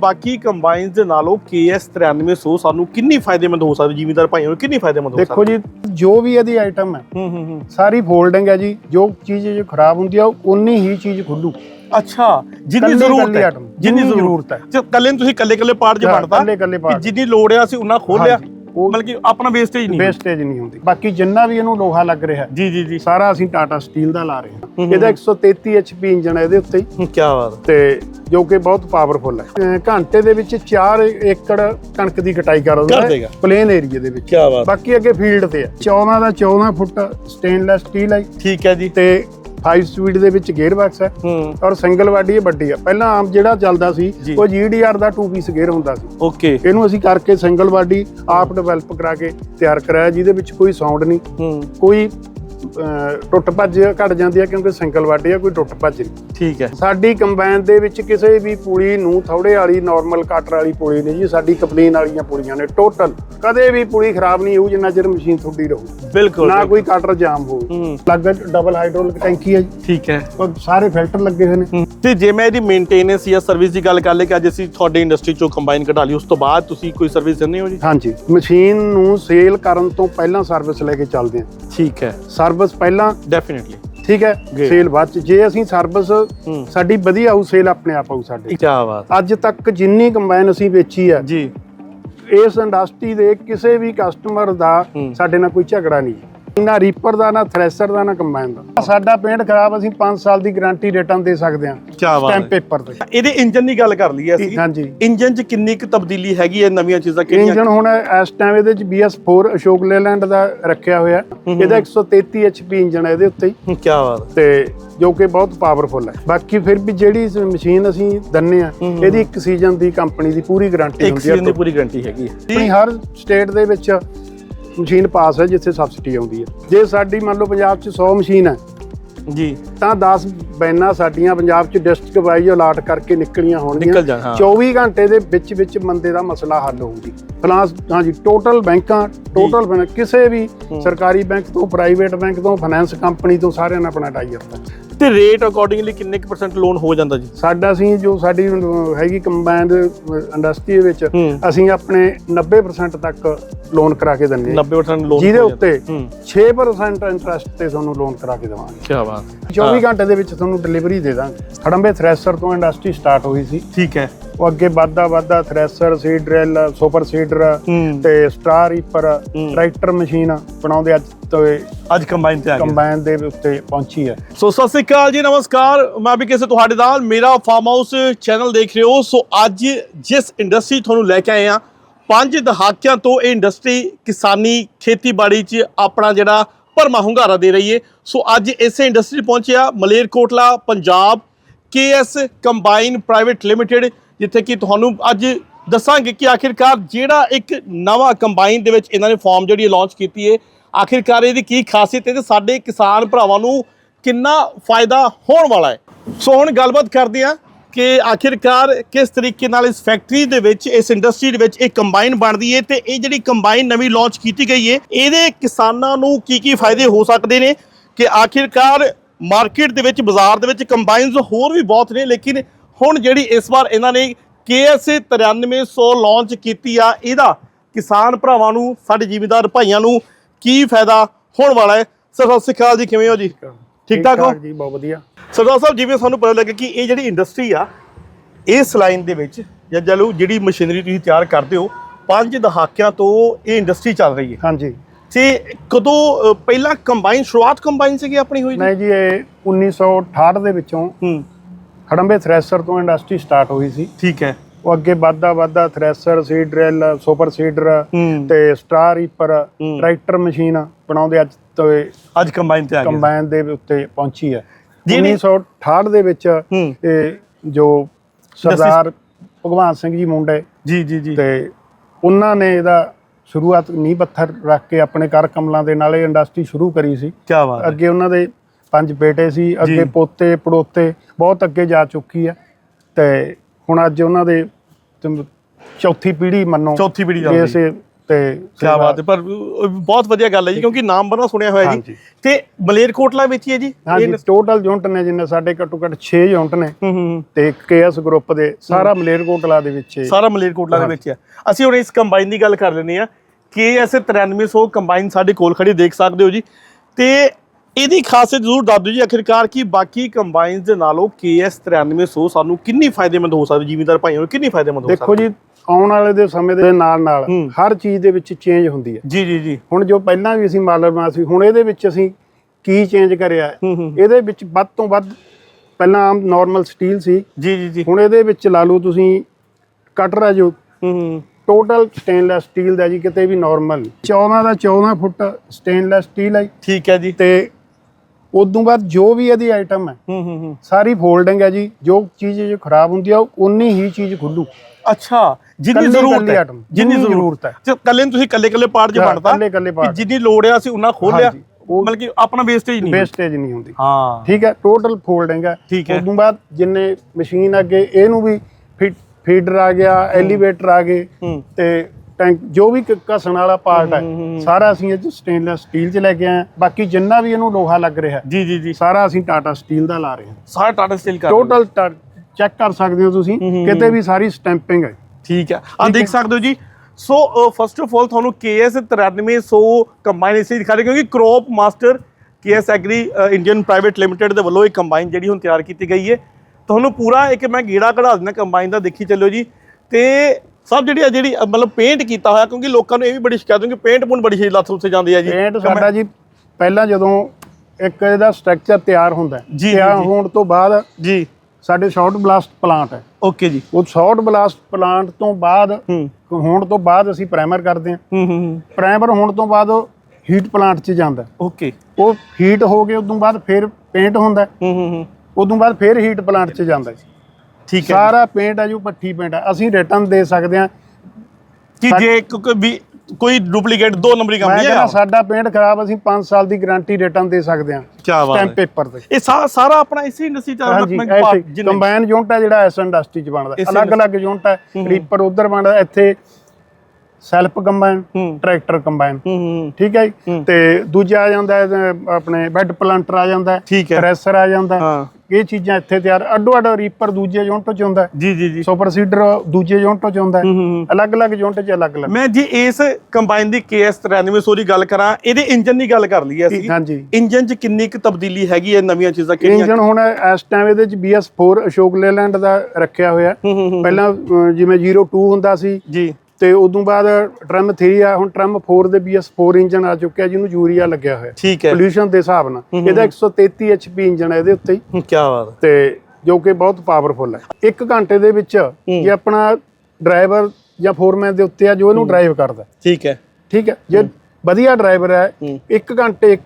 ਬਾਕੀ ਕੰਬਾਈਨਸ ਦੇ ਨਾਲੋਂ KS 9300 ਸਾਨੂੰ ਕਿੰਨੀ ਫਾਇਦੇਮੰਦ ਹੋ ਸਕਦੀ ਜ਼ਿਮੀਂਦਾਰ ਭਾਈਆਂ ਨੂੰ ਕਿੰਨੀ ਫਾਇਦੇਮੰਦ ਹੋ ਦੇਖੋ ਸਕਦੀ? ਜੀ ਜੋ ਵੀ ਇਹਦੀ ਆਈਟਮ ਹੈ ਹੂੰ ਹੂੰ ਹੂੰ। ਸਾਰੀ ਫੋਲਡਿੰਗ ਹੈ ਜੀ ਜੋ ਚੀਜ਼ ਜੋ ਖਰਾਬ ਹੁੰਦੀ ਆ ਉਨੀ ਹੀ ਚੀਜ਼ ਖੁੱਲੂ। ਅੱਛਾ ਜਿੰਨੀ ਜ਼ਰੂਰਤ ਹੈ ਜਿੰਨੀ ਜ਼ਰੂਰਤ ਹੈ। ਜੇ ਕੱਲੇ ਤੁਸੀਂ ਕੱਲੇ ਕੱਲੇ ਪਾਰਟ part। ਕਿ ਜਿੰਨੀ ਲੋੜ ਆ ਅਸੀਂ ਉਹਨਾਂ ਖੋਲਿਆ ਉਹ- ਮਤਲਬ ਕਿ ਆਪਣਾ ਵੇਸਟੇਜ ਨਹੀਂ ਵੇਸਟੇਜ ਨਹੀਂ ਹੁੰਦੀ। ਬਾਕੀ ਜਿੰਨਾ ਵੀ ਇਹਨੂੰ ਲੋਹਾ ਲੱਗ ਰਿਹਾ ਜੀ ਜੀ ਜੀ। ਸਾਰਾ ਅਸੀਂ ਟਾਟਾ ਸਟੀਲ ਦਾ ਲਾ ਰਹੇ ਹਾਂ। ਇਹਦਾ 133 HP ਇੰਜਨ ਹੈ ਇਹਦੇ ਉੱਤੇ ਹੀ। ਕੀ ਬਾਤ ਤੇ ਜੋ ਕਿ ਬਹੁਤ ਪਾਵਰਫੁਲ ਹੈ। ਘੰਟੇ ਦੇ ਵਿੱਚ 4 ਏਕੜ ਕਣਕ ਦੀ ਕਟਾਈ ਕਰ ਦੇਗਾ। ਪਲੇਨ ਏਰੀਆ ਦੇ ਵਿੱਚ। ਕੀ ਬਾਤ ਬਾਕੀ ਅੱਗੇ ਫੀਲਡ ਤੇ ਹੈ। 14 ਦਾ 14 ਫੁੱਟ ਸਟੇਨਲੈਸ ਸਟੀਲ ਹੈ। ਠੀਕ ਹੈ ਜੀ। ਤੇ 5 ਸਪੀਡ ਦੇ ਵਿੱਚ ਗੇਅਰ ਬਾਕਸ ਹੈ। ਔਰ ਸਿੰਗਲ ਵਾਡੀ ਇਹ ਵੱਡੀ ਆ। ਪਹਿਲਾਂ ਆਮ ਜਿਹੜਾ ਚੱਲਦਾ ਸੀ ਜੀ। ਉਹ GDR ਦਾ 2 ਪੀਸ ਗੇਅਰ ਹੁੰਦਾ ਸੀ। ਓਕੇ ਇਹਨੂੰ ਅਸੀਂ ਕਰਕੇ ਸਿੰਗਲ ਬਾਡੀ ਆਪ ਡਿਵੈਲਪ ਕਰਾ ਕੇ ਤਿਆਰ ਕਰਾਇਆ ਜਿਹਦੇ ਵਿੱਚ ਕੋਈ ਸਾਊਂਡ ਨਹੀਂ। ਕੋਈ ਟੁੱਟ ਭੱਜ ਘਟ ਜਾਂਦੀ ਹੈ ਕਿਉਂਕਿ ਸਿੰਗਲ ਵਾਡੀ ਆ ਕੋਈ ਟੁੱਟ ਭੱਜ ਨਹੀਂ। ਠੀਕ ਹੈ। ਸਾਡੀ ਕੰਬਾਈਨ ਦੇ ਵਿੱਚ ਕਿਸੇ ਵੀ ਪੁਲੀ ਨੂੰ ਥੋੜੇ ਵਾਲੀ ਨਾਰਮਲ ਕਟਰ ਵਾਲੀ ਪੁਲੀ ਨਹੀਂ ਜੀ ਸਾਡੀ ਕੰਪਲੀਨ ਵਾਲੀਆਂ ਪੁਲੀਆਂ ਨੇ। ਟੋਟਲ ਕਦੇ ਵੀ ਪੁਲੀ ਖਰਾਬ ਨਹੀਂ ਹੋਊ ਜਿੰਨਾ ਚਿਰ ਮਸ਼ੀਨ ਤੁਹਾਡੀ ਰਹੂ। ਬਿਲਕੁਲ ਨਾ ਕੋਈ ਕਟਰ ਜਾਮ ਹੂੰ। ਲੱਗ ਡਬਲ ਹਾਈਡ੍ਰੋਲਿਕ ਟੈਂਕੀ ਹੈ ਜੀ। ਠੀਕ ਹੈ। ਔਰ ਸਾਰੇ ਫਿਲਟਰ ਲੱਗੇ ਹੋਏ ਨੇ। ਤੇ ਜੇ ਮੈਂ ਇਹਦੀ ਮੇਨਟੇਨੈਂਸ ਜਾਂ ਸਰਵਿਸ ਦੀ ਗੱਲ ਕਰ ਲਈ ਕਿ ਅੱਜ ਅਸੀਂ ਤੁਹਾਡੇ ਇੰਡਸਟਰੀ ਚੋਂ ਕੰਬਾਈਨ ਕਢਾ ਲਈ ਉਸ ਤੋਂ ਬਾਅਦ ਤੁਸੀਂ ਕੋਈ ਸਰਵਿਸ ਦਿੰਦੇ ਹੋ ਜੀ? ਹਾਂਜੀ। ਮਸ਼ੀਨ ਨੂੰ ਸੇਲ ਕਰਨ ਤੋਂ ਪਹਿਲਾਂ ਸਰਵਿਸ ਲੈ ਕੇ ਚੱਲਦੇ ਹਾਂ ਠੀਕ ਹੈ। ਸਰਵਿਸ ਪਹਿਲਾਂ ਡੈਫੀਨਿਟਲੀ ਠੀਕ ਹੈ। ਸੇਲ ਬਾਅਦ ਚ ਜੇ ਅਸੀਂ ਸਰਵਿਸ ਸਾਡੀ ਵਧੀਆ ਆਊ ਸੇਲ ਆਪਣੇ ਆਪ ਆਊ ਸਾਡੇ ਕੀ ਬਾਤ। ਅੱਜ ਤੱਕ ਜਿੰਨੀ ਕੰਬਾਈਨ ਅਸੀਂ ਵੇਚੀ ਹੈ ਜੀ। ਇਸ ਇੰਡਸਟਰੀ ਦੇ ਕਿਸੇ ਵੀ ਕਸਟਮਰ ਦਾ। ਸਾਡੇ ਨਾਲ ਕੋਈ ਝਗੜਾ ਨਹੀਂ। ਨਾ ਰੀਪਰ ਦਾ ਨਾ ਥ੍ਰੈਸ਼ਰ ਦਾ ਨਾ ਕੰਬਾਈਨ ਦਾ। ਸਾਡਾ ਪੇਂਟ ਖਰਾਬ ਅਸੀਂ 5 ਸਾਲ ਦੀ ਗਾਰੰਟੀ ਰਿਟਰਨ ਦੇ ਸਕਦੇ ਹਾਂ। ਬਾਤ ਸਟੈਂਪ ਪੇਪਰ ਤੇ। ਇਹਦੇ ਇੰਜਨ ਦੀ ਗੱਲ ਕਰ ਲਈਏ ਅਸੀਂ। ਹਾਂਜੀ। ਇੰਜਨ 'ਚ ਕਿੰਨੀ ਕੁ ਤਬਦੀਲੀ ਹੈਗੀ ਹੈ ਨਵੀਆਂ ਚੀਜ਼ਾਂ? ਕਿਹੜੀਆਂ ਇੰਜਨ ਹੁਣ ਇਸ ਟਾਈਮ ਇਹਦੇ ਚ BS4 ਅਸ਼ੋਕ ਲੇਲੈਂਡ ਦਾ ਰੱਖਿਆ ਹੋਇਆ। ਇਹਦਾ 133 HP ਇੰਜਨ ਹੈ ਇਹਦੇ ਉੱਤੇ ਹੀ। ਕੀ ਬਾਤ ਤੇ ਜੋ ਕਿ ਬਹੁਤ ਪਾਵਰਫੁਲ ਹੈ। ਬਾਕੀ ਫਿਰ ਵੀ ਜਿਹੜੀ ਮਸ਼ੀਨ ਅਸੀਂ ਦੰਨੇ ਆ। ਇਹਦੀ ਇੱਕ ਸੀਜ਼ਨ ਦੀ ਕੰਪਨੀ ਦੀ ਪੂਰੀ ਗਾਰੰਟੀ ਹੁੰਦੀ ਹੈ ਸੀਜ਼ਨ ਦੀ ਪੂਰੀ ਗਾਰੰਟੀ ਹੈਗੀ ਹੈ। ਹਰ ਸਟੇਟ ਦੇ ਵਿੱਚ ਮਸ਼ੀਨ ਪਾਸ ਹੈ ਜਿੱਥੇ ਸਬਸਿਡੀ ਆਉਂਦੀ ਹੈ। ਜੇ ਸਾਡੀ ਮੰਨ ਲਓ ਪੰਜਾਬ 'ਚ 100 ਮਸ਼ੀਨ ਹੈ ਜੀ। ਤਾਂ 10 ਬੈਨਾਂ ਸਾਡੀਆਂ ਪੰਜਾਬ 'ਚ ਡਿਸਟ੍ਰਿਕਟ ਵਾਈਜ਼ ਅਲਾਟ ਕਰਕੇ ਨਿਕਲੀਆਂ ਹੋਣਗੀਆਂ। ਨਿਕਲ ਜਾਣ, ਹਾਂ। 24 ਘੰਟੇ ਦੇ ਵਿੱਚ ਵਿੱਚ ਬੰਦੇ ਦਾ ਮਸਲਾ ਹੱਲ ਹੋਊਗੀ। ਫਲਾਂਸ ਹਾਂਜੀ ਟੋਟਲ ਬੈਂਕਾਂ ਟੋਟਲ ਕਿਸੇ ਵੀ ਸਰਕਾਰੀ ਬੈਂਕ ਤੋਂ ਪ੍ਰਾਈਵੇਟ ਬੈਂਕ ਤੋਂ ਫਾਈਨੈਂਸ ਕੰਪਨੀ ਤੋਂ ਸਾਰਿਆਂ ਨਾਲ ਆਪਣਾ ਟਾਈ ਅਪ ਤੇ ਰੇਟ ਅਕੋਰਡਿੰਗਲੀ ਕਿੰਨੇ ਕੁ ਪਰਸੈਂਟ ਲੋਨ ਹੋ ਜਾਂਦਾ ਜੀ? ਸਾਡਾ ਅਸੀਂ ਜੋ ਸਾਡੀ ਹੈਗੀ ਕੰਬਾਈਨਡ ਇੰਡਸਟਰੀ ਵਿੱਚ। ਅਸੀਂ ਆਪਣੇ 90% ਤੱਕ ਲੋਨ ਕਰਾ ਕੇ ਦਿੰਦੇ ਹਾਂ। 90% ਲੋਨ ਜਿਹਦੇ ਉੱਤੇ ਹੂੰ। 6% ਇੰਟਰਸਟ ਤੇ ਤੁਹਾਨੂੰ ਲੋਨ ਕਰਾ ਕੇ ਦੇਵਾਂਗੇ। ਕੀ ਬਾਤ 24 ਘੰਟੇ ਦੇ ਵਿੱਚ ਤੁਹਾਨੂੰ ਡਿਲੀਵਰੀ ਦੇ ਦਾਂਗੇ। ਖੜੰਬੇ ਥ੍ਰੈਸ਼ਰ ਤੋਂ ਇੰਡਸਟਰੀ ਸਟਾਰਟ ਹੋਈ ਸੀ। ਠੀਕ ਹੈ। ਉਹ ਅੱਗੇ ਵੱਧਦਾ ਵੱਧਦਾ thresher seed drill super seeder ਤੇ ਸਟਾਰ ਰੀਪਰ। ਟਰੈਕਟਰ ਮਸ਼ੀਨ ਬਣਾਉਂਦੇ ਅੱਜ ਤੋਏ ਅੱਜ ਕੰਬਾਈਨ ਤੇ ਆ ਗਏ ਕੰਬਾਈਨ ਦੇ ਉੱਤੇ ਪਹੁੰਚੀ ਹੈ। ਸੋ ਸਤਿ ਸ੍ਰੀ ਅਕਾਲ ਜੀ ਨਮਸਕਾਰ। ਮੈਂ ਵੀ ਕਿਸੇ ਤੁਹਾਡੇ ਨਾਲ ਮੇਰਾ ਫਾਰਮ ਹਾਊਸ ਚੈਨਲ ਦੇਖ ਰਹੇ ਹੋ। ਸੋ ਅੱਜ ਜਿਸ ਇੰਡਸਟਰੀ ਤੁਹਾਨੂੰ ਲੈ ਕੇ ਆਏ ਆ ਪੰਜ ਦਹਾਕਿਆਂ ਤੋਂ ਇਹ ਇੰਡਸਟਰੀ ਕਿਸਾਨੀ ਖੇਤੀਬਾੜੀ 'ਚ ਆਪਣਾ ਜਿਹੜਾ ਭਰਮਾ ਹੁੰਗਾਰਾ ਦੇ ਰਹੀ ਏ ਸੋ ਅੱਜ ਇਸੇ ਇੰਡਸਟਰੀ ਪਹੁੰਚਿਆ Malerkotla Punjab KS combine private limited ਜਿੱਥੇ ਕਿ ਤੁਹਾਨੂੰ ਅੱਜ ਦੱਸਾਂਗੇ ਕਿ ਆਖਿਰਕਾਰ ਜਿਹੜਾ ਇੱਕ ਨਵਾਂ ਕੰਬਾਈਨ ਦੇ ਵਿੱਚ ਇਹਨਾਂ ਨੇ ਫਾਰਮ ਜਿਹੜੀ ਲਾਂਚ ਕੀਤੀ ਹੈ ਆਖਿਰਕਾਰ ਇਹਦੀ ਕੀ ਖਾਸੀਅਤ ਹੈ ਤੇ ਸਾਡੇ ਕਿਸਾਨ ਭਰਾਵਾਂ ਨੂੰ ਕਿੰਨਾ ਫਾਇਦਾ ਹੋਣ ਵਾਲਾ ਹੈ। ਸੋ ਹੁਣ ਗੱਲਬਾਤ ਕਰਦੇ ਹਾਂ ਕਿ ਆਖਿਰਕਾਰ ਕਿਸ ਤਰੀਕੇ ਨਾਲ ਇਸ ਫੈਕਟਰੀ ਦੇ ਵਿੱਚ, ਇਸ ਇੰਡਸਟਰੀ ਦੇ ਵਿੱਚ ਇਹ ਕੰਬਾਈਨ ਬਣਦੀ ਹੈ ਤੇ ਇਹ ਜਿਹੜੀ ਕੰਬਾਈਨ ਨਵੀਂ ਲਾਂਚ ਕੀਤੀ ਗਈ ਹੈ ਇਹਦੇ ਕਿਸਾਨਾਂ ਨੂੰ ਕੀ ਕੀ ਫਾਇਦੇ ਹੋ ਸਕਦੇ ਨੇ? ਕਿ ਆਖਿਰਕਾਰ ਮਾਰਕੀਟ ਦੇ ਵਿੱਚ, ਬਾਜ਼ਾਰ ਦੇ ਵਿੱਚ ਕੰਬਾਈਨਸ ਹੋਰ ਵੀ ਬਹੁਤ ਨੇ, ਲੇਕਿਨ ਹੁਣ ਜਿਹੜੀ ਇਸ ਵਾਰ ਇਹਨਾਂ ਨੇ KS 9300 ਲਾਂਚ ਕੀਤੀ ਆ ਇਹਦਾ ਕਿਸਾਨ ਭਰਾਵਾਂ ਨੂੰ ਸਾਡੇ ਜ਼ਿਮੀਂਦਾਰ ਭਾਈਆਂ ਨੂੰ ਕੀ ਫਾਇਦਾ ਹੋਣ ਵਾਲਾ ਹੈ? ਸਰ ਸਤਿ ਸ਼੍ਰੀ ਅਕਾਲ ਜੀ ਕਿਵੇਂ ਹੋ ਜੀ? ਠੀਕ ਠਾਕ। ਹੋ? ਜੀ ਬਹੁਤ ਵਧੀਆ। ਸਰਦਾਰ ਸਾਹਿਬ ਜਿਵੇਂ ਸਾਨੂੰ ਪਤਾ ਲੱਗਾ ਕਿ ਇਹ ਜਿਹੜੀ ਇੰਡਸਟਰੀ ਆ ਇਸ ਲਾਈਨ ਦੇ ਵਿੱਚ ਜਾਂ ਚਲੋ ਜਿਹੜੀ ਮਸ਼ੀਨਰੀ ਤੁਸੀਂ ਤਿਆਰ ਕਰਦੇ ਹੋ ਪੰਜ ਦਹਾਕਿਆਂ ਤੋਂ ਇਹ ਇੰਡਸਟਰੀ ਚੱਲ ਰਹੀ ਹੈ। ਹਾਂਜੀ। ਤੇ ਕਦੋਂ ਪਹਿਲਾਂ ਕੰਬਾਈਨ ਸ਼ੁਰੂਆਤ ਕੰਬਾਈਨ ਸੀਗੀ ਆਪਣੀ ਹੋਈ ਜੀ? ਨਹੀਂ ਜੀ ਇਹ 1968 ਦੇ ਵਿੱਚੋਂ ਹੂੰ। ਖੜੰਬੇ ਥ੍ਰੈਸ਼ਰ ਤੋਂ ਇੰਡਸਟਰੀ ਸਟਾਰਟ ਹੋਈ ਸੀ। ਠੀਕ ਹੈ। ਉਹ ਅੱਗੇ ਵੱਧਦਾ ਵੱਧਦਾ thresher seed drill super seeder ਤੇ ਸਟਾਰ ਰੀਪਰ। ਟਰੈਕਟਰ ਮਸ਼ੀਨ ਬਣਾਉਂਦੇ ਅੱਜ ਤੋਏ ਅੱਜ ਕੰਬਾਈਨ ਤੇ ਆ ਗਏ। ਕੰਬਾਈਨ ਦੇ ਉੱਤੇ ਪਹੁੰਚੀ ਹੈ। ਜਿਹੜੀ- 1968 ਦੇ ਵਿੱਚ ਇਹ ਜੋ ਸਰਦਾਰ ਭਗਵਾਨ ਸਿੰਘ ਜੀ ਮੁੰਡੇ ਜੀ ਜੀ ਜੀ। ਤੇ ਉਹਨਾਂ ਨੇ ਇਹਦਾ ਸ਼ੁਰੂਆਤ ਨੀਂਹ ਪੱਥਰ ਰੱਖ ਕੇ ਆਪਣੇ ਕਰ ਕਮਲਾਂ ਦੇ ਨਾਲ ਇਹ ਇੰਡਸਟਰੀ ਸ਼ੁਰੂ ਕਰੀ ਸੀ। ਕੀ ਬਾਤ ਅੱਗੇ ਉਹਨਾਂ ਦੇ ਪੰਜ ਬੇਟੇ ਸੀ। ਅੱਗੇ ਪੋਤੇ ਪੜੋਤੇ ਬਹੁਤ ਅੱਗੇ ਜਾ ਚੁੱਕੀ ਹੈ। ਤੇ ਹੁਣ ਅੱਜ ਉਹਨਾਂ ਦੇ ਤੁਮ- ਚੌਥੀ ਪੀੜ੍ਹੀ ਮੰਨੋ ਚੌਥੀ ਪੀੜ੍ਹੀ ਚੱਲ ਰਹੀ ਤੇ ਕੀ ਬਾਤ ਹੈ। ਪਰ ਬਹੁਤ ਵਧੀਆ ਗੱਲ ਹੈ ਜੀ ਕਿਉਂਕਿ ਨਾਮ ਬੜਾ ਸੁਣਿਆ ਹੋਇਆ ਜੀ। ਹਾਂਜੀ। ਤੇ ਮਲੇਰਕੋਟਲਾ ਵਿੱਚ ਹੀ ਹੈ ਜੀ? ਹਾਂਜੀ ਟੋਟਲ ਯੂਨਿਟ ਨੇ ਜਿੰਨੇ ਸਾਡੇ ਘੱਟੋ ਘੱਟ 6 ਯੂਨਿਟ ਨੇ। ਹੂੰ ਹੂੰ ਤੇ ਕੇਐਸ ਗਰੁੱਪ ਦੇ ਸਾਰਾ ਮਲੇਰਕੋਟਲਾ ਦੇ ਵਿੱਚ ਹੀ। ਸਾਰਾ ਮਲੇਰਕੋਟਲਾ ਦੇ ਵਿੱਚ ਹੈ ਅਸੀਂ ਹੁਣ ਇਸ ਕੰਬਾਈਨ ਦੀ ਗੱਲ ਕਰ ਲੈਂਦੇ ਆ ਕਿ ਐਸ 9300 ਕੰਬਾਈਨ ਸਾਡੇ ਕੋਲ ਖੜੀ ਦੇਖ ਸਕਦੇ ਹੋ ਜੀ। ਤੇ ਇਹਦੀ ਖਾਸੀਅਤ ਜ਼ਰੂਰ ਦੱਸ ਦਿਓ ਜੀ ਆਖਿਰਕਾਰ ਕਿ ਬਾਕੀ ਕੰਬਾਈਨਸ ਦੇ ਨਾਲੋਂ KS 9300 ਸਾਨੂੰ ਕਿੰਨੀ ਫਾਇਦੇਮੰਦ ਹੋ ਸਕਦੀ ਜ਼ਿਮੀਂਦਾਰ ਭਾਈਆਂ ਨੂੰ ਕਿੰਨੀ ਫਾਇਦੇਮੰਦ ਹੋ ਦੇਖੋ ਸਕਦੀ? ਜੀ ਆਉਣ ਵਾਲੇ ਦੇ ਸਮੇਂ ਦੇ ਨਾਲ ਨਾਲ। ਹਰ ਚੀਜ਼ ਦੇ ਵਿੱਚ ਚੇਂਜ ਹੁੰਦੀ ਹੈ। ਜੀ ਜੀ ਜੀ। ਹੁਣ ਜੋ ਪਹਿਲਾਂ ਵੀ ਅਸੀਂ ਮਾਲਰਮਾ ਸੀ ਹੁਣ ਇਹਦੇ ਵਿੱਚ ਅਸੀਂ ਕੀ ਚੇਂਜ ਕਰਿਆ? ਇਹਦੇ ਵਿੱਚ ਵੱਧ ਤੋਂ ਵੱਧ ਪਹਿਲਾਂ ਆਮ ਨਾਰਮਲ ਸਟੀਲ ਸੀ। ਜੀ ਜੀ ਜੀ। ਹੁਣ ਇਹਦੇ ਵਿੱਚ ਲਾ ਲਓ ਤੁਸੀਂ ਕਟਰ ਹੈ ਜੋ ਹੂੰ ਹੂੰ। ਟੋਟਲ ਸਟੇਨਲੈਸ ਸਟੀਲ ਦਾ ਜੀ ਕਿਤੇ ਵੀ ਨਾਰਮਲ 14 ਦਾ 14 ਫੁੱਟ ਸਟੇਨਲੈਸ ਸਟੀਲ ਹੈ। ਠੀਕ ਹੈ ਜੀ। ਤੇ ਉਦੋਂ ਬਾਅਦ ਜੋ ਵੀ ਇਹਦੀ ਆਈਟਮ ਹੈ ਹੂੰ ਹੂੰ ਹੂੰ। ਸਾਰੀ ਫੋਲਡਿੰਗ ਹੈ ਜੀ ਜੋ ਚੀਜ਼ ਜੋ ਖਰਾਬ ਹੁੰਦੀ ਆ ਉਨੀ ਹੀ ਚੀਜ਼ ਖੁੱਲੂ। ਅੱਛਾ ਜਿੰਨੀ ਕੱਲੀ- ਜ਼ਰੂਰਤ ਕੱਲੀ ਹੈ item, ਜਿੰਨੀ ਜ਼ਰੂਰਤ ਹੈ। ਤੇ ਕੱਲੇ ਨੂੰ ਤੁਸੀਂ ਕੱਲੇ ਕੱਲੇ ਪਾਰਟ 'ਚ ਹਾਂ, ਬਣਦਾ ਕੱਲੇ-ਕੱਲੇ part। ਜਿੰਨੀ ਲੋੜ ਹੈ ਅਸੀਂ ਉਹਨਾਂ ਖੋਲਿਆ ਹਾਂਜੀ, ਉਹ- ਮਤਲਬ ਕਿ ਆਪਣਾ ਵੇਸਟੇਜ ਨਹੀਂ ਵੇਸਟੇਜ ਨਹੀਂ ਹੁੰਦੀ। ਹਾਂ। ਠੀਕ ਹੈ ਟੋਟਲ ਫੋਲਡਿੰਗ ਹੈ। ਠੀਕ ਹੈ। ਉਦੋਂ ਬਾਅਦ ਜਿੰਨੇ ਮਸ਼ੀਨ ਅੱਗੇ ਇਹਨੂੰ ਵੀ ਫੀਡਰ ਆ ਗਿਆ ਐਲੀਵੇਟਰ ਆ ਗਏ ਹੂੰ। ਤੇ ਟੈਂਕ ਜੋ ਵੀ ਕ- ਘਸਣ ਵਾਲਾ ਪਾਰਟ ਹੈ ਸਾਰਾ ਅਸੀਂ ਇਹ ਸਟੇਨਲੈਸ ਸਟੀਲ 'ਚ ਲੈ ਕੇ ਆਏ ਹਾਂ। ਬਾਕੀ ਜਿੰਨਾ ਵੀ ਇਹਨੂੰ ਲੋਹਾ ਲੱਗ ਰਿਹਾ ਜੀ ਜੀ ਜੀ। ਸਾਰਾ ਅਸੀਂ ਟਾਟਾ ਸਟੀਲ ਦਾ ਲਾ ਰਹੇ ਹਾਂ। ਸਾਰਾ ਟਾਟਾ ਸਟੀਲ ਕਰ ਟੋਟਲ ਚੈੱਕ ਕਰ ਸਕਦੇ ਹੋ ਤੁਸੀਂ ਕਿਤੇ ਵੀ ਸਾਰੀ ਸਟੈਂਪਿੰਗ ਹੈ। ਠੀਕ ਹੈ। ਆ ਦੇਖ ਸਕਦੇ ਹੋ ਜੀ। ਸੋ ਫਸਟ ਆਫ ਆਲ ਤੁਹਾਨੂੰ KS 9300 ਕੰਬਾਈਨ ਇਸੇ ਦਿਖਾ ਰਹੇ ਕਿਉਂਕਿ crop master KS agri Indian private limited ਦੇ ਵੱਲੋਂ ਇਹ ਕੰਬਾਈਨ ਜਿਹੜੀ ਹੁਣ ਤਿਆਰ ਕੀਤੀ ਗਈ ਹੈ। ਤੁਹਾਨੂੰ ਪੂਰਾ ਇੱਕ ਮੈਂ ਗੇੜਾ ਕਢਾ ਦਿੰਦਾ ਕੰਬਾਈਨ ਦਾ ਦੇਖੀ ਚੱਲਿਓ ਜੀ। ਤੇ ਸਭ ਜਿਹੜੀ ਆ ਜਿਹੜੀ ਮਤਲਬ ਪੇਂਟ ਕੀਤਾ ਹੋਇਆ ਕਿਉਂਕਿ ਲੋਕਾਂ ਨੂੰ ਇਹ ਵੀ ਬੜੀ ਸ਼ਿਕਾਇਤ ਹੁੰਦੀ ਕਿ ਪੇਂਟ ਪੁੰਟ ਬੜੀ ਛੇਤੀ ਲੱਥ ਉੱਥੇ ਜਾਂਦੀ ਹੈ ਜੀ। ਪੇਂਟ ਸਾਡਾ ਜੀ ਪਹਿਲਾਂ ਜਦੋਂ ਇੱਕ ਇਹਦਾ ਸਟਰਕਚਰ ਤਿਆਰ ਹੁੰਦਾ ਹੈ, ਜੀ, ਤਿਆਰ ਜੀ। ਹੋਣ ਤੋਂ ਬਾਅਦ ਜੀ। ਸਾਡੇ ਸ਼ਾਰਟ ਬਲਾਸਟ ਪਲਾਂਟ ਹੈ। ਓਕੇ ਜੀ। ਉਹ ਸ਼ਾਰਟ ਬਲਾਸਟ ਪਲਾਂਟ ਤੋਂ ਬਾਅਦ ਹੋਣ ਤੋਂ ਬਾਅਦ ਅਸੀਂ ਪ੍ਰਾਈਮਰ ਕਰਦੇ ਹਾਂ। ਹੂੰ ਹੂੰ ਪ੍ਰਾਈਮਰ ਹੋਣ ਤੋਂ ਬਾਅਦ ਉਹ ਹੀਟ ਪਲਾਂਟ 'ਚ ਜਾਂਦਾ। ਓਕੇ ਉਹ ਹੀਟ ਹੋ ਕੇ ਉਦੋਂ ਬਾਅਦ ਫਿਰ ਪੇਂਟ ਹੁੰਦਾ ਹੈ। ਹੂੰ ਹੂੰ ਉਦੋਂ ਬਾਅਦ ਫਿਰ ਹੀਟ ਪਲਾਂਟ 'ਚ ਜਾਂਦਾ ਹੈ। ਠੀਕ ਹੈ ਸਾਰਾ ਪੇਂਟ ਹੈ ਜੋ ਪੱਠੀ ਪੇਂਟ ਹੈ ਅਸੀਂ ਰਿਟਰਨ ਦੇ ਸਕਦੇ ਹਾਂ। ਕਿ ਜੇ ਕੋਈ ਵੀ ਕੋਈ ਡੁਪਲੀਕੇਟ ਦੋ ਨੰਬਰੀ ਮੈਂ ਕੰਪਨੀ ਕਹਿੰਦਾ ਹੈ ਸਾਡਾ ਪੇਂਟ ਖਰਾਬ ਅਸੀਂ 5 ਸਾਲ ਦੀ ਗਾਰੰਟੀ ਰਿਟਰਨ ਦੇ ਸਕਦੇ ਹਾਂ। ਸਟੈਂਪ ਪੇਪਰ ਤੇ। ਇਹ ਸਾਰਾ ਆਪਣਾ ਇਸੇ ਇੰਡਸਟਰੀ ਚ ਹਾਂਜੀ ਡਿਵੈਲਪਮੈਂਟ ਕੰਬਾਈਨ ਯੂਨਿਟ ਹੈ ਜਿਹੜਾ ਐਸ ਇੰਡਸਟਰੀ ਚ ਬਣਦਾ। ਇਸੇ ਅਲੱਗ-ਅਲੱਗ ਯੂਨਿਟ ਹੈ। ਰੀਪਰ ਉਧਰ ਬਣਦਾ। ਇੱਥੇ ਸੈਲਫ ਕੰਬਾਈਨ ਟਰੈਕਟਰ ਕੰਬਾਈਨ। ਠੀਕ ਹੈ ਜੀ? ਤੇ ਦੂਜਾ ਆ ਜਾਂਦਾ ਹੈ, ਆਪਣੇ ਬੈੱਡ ਪਲਾਂਟਰ ਆ ਜਾਂਦਾ ਹੈ। ਥ੍ਰੈਸ਼ਰ ਆ ਜਾਂਦਾ ਇਹ ਚੀਜ਼ਾਂ ਇੱਥੇ ਤਿਆਰ ਅੱਡੋ ਅੱਡ ਰੀਪਰ ਦੂਜੇ ਯੂਨਿਟ ਚ ਹੁੰਦਾ ਜੀ ਜੀ ਜੀ। ਸੁਪਰ ਸੀਡਰ ਦੂਜੇ ਯੂਨਿਟ ਚ ਹੁੰਦਾ ਅਲੱਗ-ਅਲੱਗ ਯੂਨਿਟ ਚ ਅਲੱਗ-ਅਲੱਗ। ਮੈਂ ਜੇ ਇਸ ਕੰਬਾਈਨ ਦੀ KS 9300 ਦੀ ਗੱਲ ਕਰਾਂ ਇਹਦੇ ਇੰਜਨ ਦੀ ਗੱਲ ਕਰ ਲਈ ਅਸੀਂ। ਹਾਂਜੀ। ਇੰਜਨ ਚ ਕਿੰਨੀ ਕੁ ਤਬਦੀਲੀ ਹੈਗੀ ਹੈ ਨਵੀਆਂ ਚੀਜ਼ਾਂ ਕਿਹੜੀਆਂ ਇੰਜਨ ਹੁਣ ਇਸ ਟਾਈਮ ਇਹਦੇ ਚ BS4 ਅਸ਼ੋਕ ਲੇਲੈਂਡ ਦਾ ਰੱਖਿਆ ਹੋਇਆ ਪਹਿਲਾਂ ਜਿਵੇਂ 02 ਹੁੰਦਾ ਸੀ। ਜੀ। ਤੇ ਉਦੋਂ ਬਾਅਦ ਟਰਮ 3 ਆ ਹੁਣ ਟਰਮ 4 ਦੇ BS4 ਇੰਜਨ ਆ ਚੁੱਕਿਆ ਜਿਹਨੂੰ ਯੂਰੀਆ ਲੱਗਿਆ ਹੋਇਆ। ਠੀਕ ਹੈ। ਪੋਲੂਸ਼ਨ ਦੇ ਹਿਸਾਬ ਨਾਲ। ਇਹਦਾ 133 HP ਇੰਜਨ ਹੈ ਇਹਦੇ ਉੱਤੇ ਹੀ। ਕੀ ਬਾਤ। ਤੇ ਜੋ ਕਿ ਬਹੁਤ ਪਾਵਰਫੁਲ ਹੈ। 1 ਘੰਟੇ ਦੇ ਵਿੱਚ ਜੇ ਆਪਣਾ ਡਰਾਈਵਰ ਜਾਂ ਫੋਰਮੈਨ ਦੇ ਉੱਤੇ ਆ ਜੋ ਇਹਨੂੰ ਡਰਾਈਵ ਕਰਦਾ। ਠੀਕ ਹੈ। ਠੀਕ ਹੈ। ਜੇ ਵਧੀਆ ਡਰਾਈਵਰ ਹੈ ਹੂੰ। 1 ਘੰਟੇ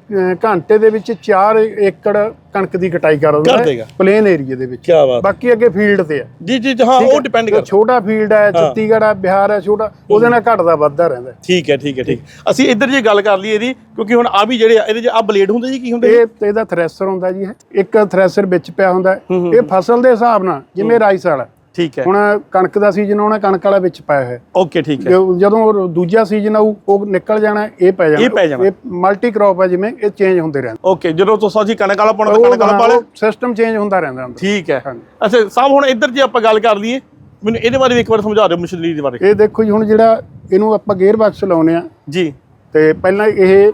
ਘੰਟੇ ਦੇ ਵਿੱਚ 4 ਏਕੜ ਕਣਕ ਦੀ ਕਟਾਈ ਕਰ ਦਿੰਦਾ। ਪਲੇਨ ਏਰੀਆ ਦੇ ਵਿੱਚ। ਬਾਕੀ ਅੱਗੇ ਫੀਲਡ ਤੇ ਹੈ ਜੀ ਜੀ ਹਾਂ ਉਹ? ਡਿਪੈਂਡ ਕਰਦਾ ਛੋਟਾ ਫੀਲਡ ਹੈ ਛੱਤੀਗੜ੍ਹ ਹੈ ਬਿਹਾਰ ਹੈ ਛੋਟਾ ਉਹਦੇ ਨਾਲ ਘਟਦਾ ਵੱਧਦਾ ਰਹਿੰਦਾ। ਠੀਕ ਹੈ ਠੀਕ ਹੈ ਠੀਕ। ਅਸੀਂ ਇੱਧਰ ਜੇ ਗੱਲ ਕਰ ਲਈ ਇਹਦੀ ਕਿਉਂਕਿ ਹੁਣ ਆ ਵੀ ਜਿਹੜੇ ਇਹਦੇ ਚ ਆ ਬਲੇਡ ਹੁੰਦੇ ਜੀ ਕੀ ਹੁੰਦੇ ਇਹ ਇਹਦਾ ਥ੍ਰੈਸ਼ਰ ਹੁੰਦਾ ਜੀ ਇੱਕ ਥ੍ਰੈਸ਼ਰ ਵਿੱਚ ਪਿਆ ਹੁੰਦਾ। ਇਹ ਫਸਲ ਦੇ ਹਿਸਾਬ ਨਾਲ ਜਿਵੇਂ ਰਾਈਸ ਵਾਲਾ ਠੀਕ ਹੈ। ਹੁਣ ਕਣਕ ਦਾ ਸੀਜ਼ਨ ਆਉਣਾ ਕਣਕ ਵਾਲਾ ਵਿੱਚ ਪਾਇਆ ਹੋਇਆ। ਓਕੇ ਠੀਕ ਹੈ। ਜਦੋਂ ਦੂਜਾ ਸੀਜ਼ਨ ਆਊ ਉਹ ਨਿਕਲ ਜਾਣਾ ਇਹ ਪੈ ਜਾਣਾ। ਇਹ ਪੈ ਜਾਣਾ। ਇਹ ਮਲਟੀ ਕ੍ਰੌਪ ਹੈ ਜਿਵੇਂ ਇਹ ਚੇਂਜ ਹੁੰਦੇ ਰਹਿੰਦੇ। ਓਕੇ ਜਦੋਂ ਤੁਸੀਂ ਅਸੀਂ ਕਣਕ ਵਾਲਾ ਪਾਉਣਾ ਕਣਕ ਵਾਲਾ ਪਾ ਲਿਆ। ਸਿਸਟਮ ਚੇਂਜ ਹੁੰਦਾ ਰਹਿੰਦਾ ਠੀਕ ਹੈ। ਅੱਛਾ ਸਾਹਿਬ ਹੁਣ ਇੱਧਰ ਜੇ ਆਪਾਂ ਗੱਲ ਕਰ ਲਈਏ ਮੈਨੂੰ ਇਹਦੇ ਬਾਰੇ ਵੀ ਇੱਕ ਵਾਰ ਸਮਝਾ ਦਿਓ ਮਸ਼ੀਨਰੀ ਦੇ ਬਾਰੇ। ਇਹ ਦੇਖੋ ਜੀ ਹੁਣ ਜਿਹੜਾ ਇਹਨੂੰ ਆਪਾਂ ਗੇਅਰ ਬਾਕਸ ਲਾਉਨੇ ਆ ਜੀ। ਤੇ ਪਹਿਲਾਂ ਇਹ